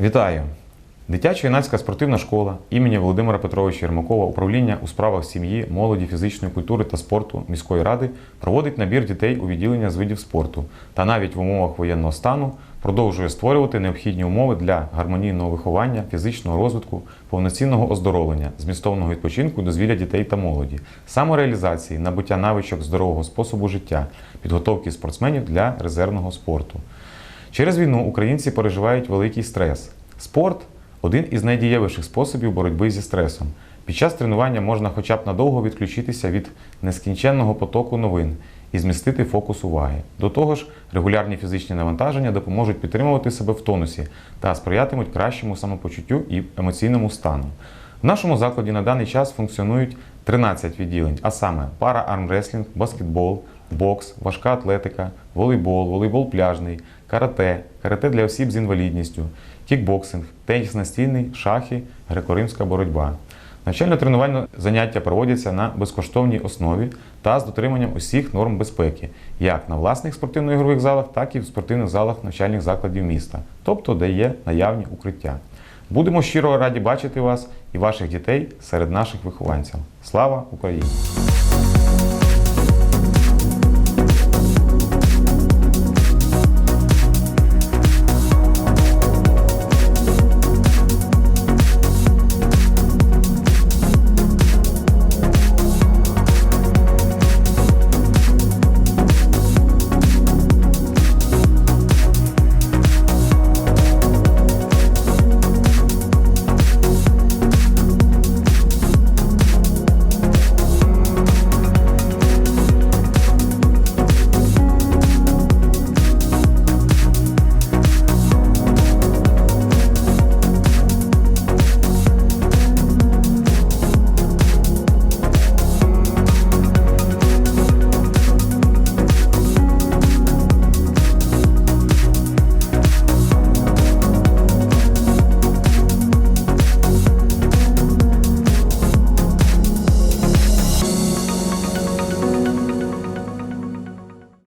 Вітаю! Дитячо-юнацька спортивна школа імені Володимира Петровича Єрмакова управління у справах сім'ї, молоді, фізичної культури та спорту міської ради проводить набір дітей у відділення з видів спорту та навіть в умовах воєнного стану продовжує створювати необхідні умови для гармонійного виховання, фізичного розвитку, повноцінного оздоровлення, змістовного відпочинку дозвілля дітей та молоді, самореалізації, набуття навичок здорового способу життя, підготовки спортсменів для резервного спорту. Через війну українці переживають великий стрес. Спорт один із найдієвіших способів боротьби зі стресом. Під час тренування можна хоча б надовго відключитися від нескінченного потоку новин і змістити фокус уваги. До того ж, регулярні фізичні навантаження допоможуть підтримувати себе в тонусі та сприятимуть кращому самопочуттю і емоційному стану. В нашому закладі на даний час функціонують 13 відділень, а саме пара армреслінг, баскетбол, бокс, важка атлетика, волейбол, волейбол пляжний, карате, карате для осіб з інвалідністю, кікбоксинг, теніс настільний, шахи, греко-римська боротьба. Навчально-тренувальні заняття проводяться на безкоштовній основі та з дотриманням усіх норм безпеки, як на власних спортивно-ігрових залах, так і в спортивних залах навчальних закладів міста, тобто де є наявні укриття. Будемо щиро раді бачити вас і ваших дітей серед наших вихованців. Слава Україні!